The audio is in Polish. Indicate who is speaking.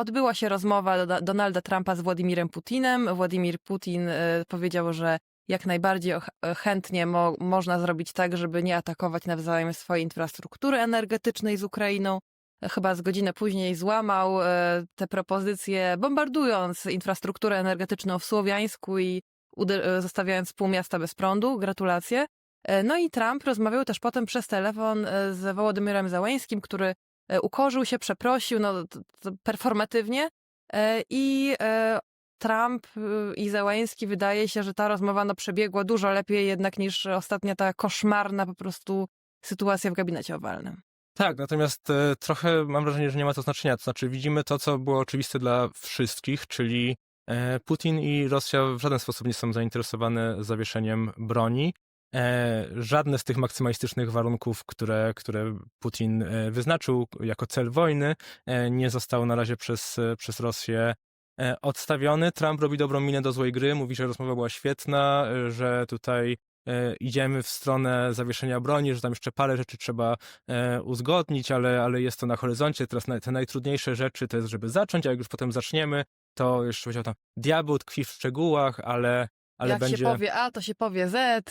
Speaker 1: odbyła się rozmowa do, Donalda Trumpa z Władimirem Putinem. Władimir Putin e, powiedział, że jak najbardziej e, chętnie mo, można zrobić tak, żeby nie atakować nawzajem swojej infrastruktury energetycznej z Ukrainą. E, Chyba z godzinę później złamał e, te propozycje, bombardując infrastrukturę energetyczną w Słowiańsku i zostawiając pół miasta bez prądu. Gratulacje. No i Trump rozmawiał też potem przez telefon z Wołodymyrem Załęskim, który ukorzył się, przeprosił, no performatywnie E, i e, Trump y, i Załęski wydaje się, że ta rozmowa no, przebiegła dużo lepiej jednak niż ostatnia ta koszmarna po prostu sytuacja w gabinecie owalnym.
Speaker 2: Tak, natomiast e, trochę mam wrażenie, że nie ma to znaczenia. To znaczy, widzimy to, co było oczywiste dla wszystkich, czyli e, Putin i Rosja w żaden sposób nie są zainteresowane zawieszeniem broni. E, żadne z tych maksymalistycznych warunków, które, które Putin e, wyznaczył jako cel wojny, e, nie zostało na razie przez, przez Rosję odstawiony. Trump robi dobrą minę do złej gry, mówi, że rozmowa była świetna, że tutaj idziemy w stronę zawieszenia broni, że tam jeszcze parę rzeczy trzeba uzgodnić, ale, ale jest to na horyzoncie. Teraz te najtrudniejsze rzeczy to jest, żeby zacząć, a jak już potem zaczniemy, to jeszcze powiedział tam, diabeł tkwi w szczegółach, ale, ale
Speaker 1: Jak
Speaker 2: będzie...
Speaker 1: się powie A, to się powie Z.